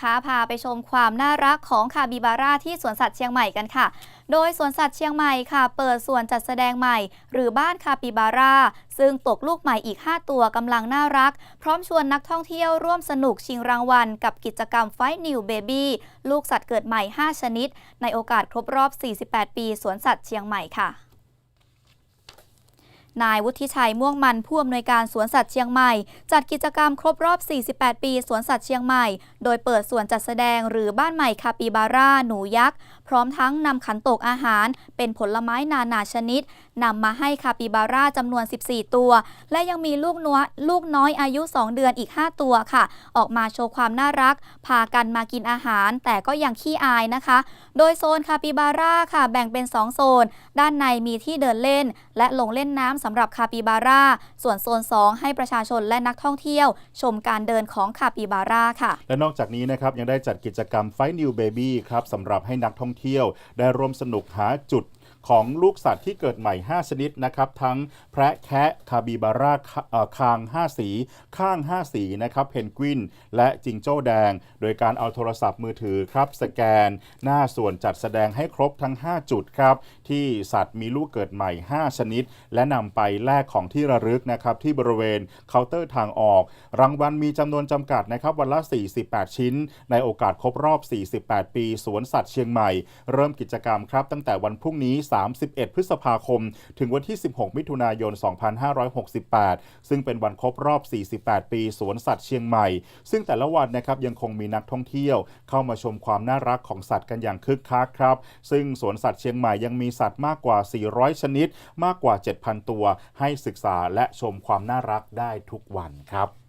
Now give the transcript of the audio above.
คะพาไปชมความน่ารักของคาบิบาร่าที่สวนสัตว์เชียงใหม่กันค่ะ โดยสวนสัตว์เชียงใหม่ค่ะ เปิดส่วนจัดแสดงใหม่ หรือบ้านคาปิบาร่าซึ่งตกลูกใหม่อีก 5 ตัวกำลังน่ารัก พร้อมชวนนักท่องเที่ยวร่วมสนุกชิงรางวัล กับกิจกรรมไฟนิวเบบี้ลูกสัตว์เกิดใหม่ 5 ชนิด ในโอกาสครบรอบ 48 ปีสวนสัตว์เชียงใหม่ค่ะ นายวุฒิชัยม่วงมันผู้อำนวยการสวนสัตว์เชียงใหม่ จัดกิจกรรมครบรอบ 48 ปีสวนสัตว์เชียงใหม่ โดยเปิดส่วนจัดแสดงหรือบ้านใหม่คาปิบาร่าหนูยักษ์ พร้อมทั้งนำขันโตกอาหาร เป็นผลไม้นานาชนิดนำมาให้คาปิบาร่าจำนวน 14 ตัว และยังมีลูกน้อยลูกน้อยอายุ 2 เดือนอีก 5 ตัวค่ะ ออกมาโชว์ความน่ารัก พากันมากินอาหาร แต่ก็ยังขี้อายนะคะ โดยโซนคาปิบาร่าค่ะ แบ่งเป็น 2 โซน ด้านในมีที่เดินเล่น และลงเล่นน้ำสำหรับคาปิบาร่าส่วนโซน 2 ให้ประชาชนและนักท่องเที่ยว ชมการเดินของคาปิบาร่าค่ะ และนอกจากนี้นะครับยังได้จัดกิจกรรมไฟนิวเบบี้ครับสำหรับให้นักท่องเที่ยว ได้ร่วมสนุกหาจุด ของลูกสัตว์ที่เกิดใหม่ 5 ชนิดนะครับทั้งแพะแคะคาบิบาร่าคาง 5 สี ข้าง 5 สีนะครับเพนกวิน และจิงโจ้แดง โดยการเอาโทรศัพท์มือถือครับสแกน หน้าส่วนจัดแสดงให้ครบทั้ง 5 จุดครับที่สัตว์มีลูกเกิดใหม่ 5 ชนิด และนำไปแลกของที่ระลึกนะครับที่บริเวณเคาน์เตอร์ทางออก รางวัลมีจำนวนจำกัดนะครับวันละ 48 ชิ้น ในโอกาสครบรอบ 48 ปี สวนสัตว์เชียงใหม่ เริ่มกิจกรรมครับตั้งแต่วันพรุ่งนี้31 พฤษภาคม ถึงวันที่ 16 มิถุนายน 2568 ซึ่งเป็นวันครบรอบ 48 ปีสวนสัตว์เชียงใหม่ ซึ่งแต่ละวันนะครับยังคงมีนักท่องเที่ยว เข้ามาชมความน่ารักของสัตว์กันอย่างคึกคักครับ ซึ่งสวนสัตว์เชียงใหม่ยังมีสัตว์มากกว่า 400 ชนิด มากกว่า 7,000 ตัว ให้ศึกษาและชมความน่ารักได้ทุกวันครับ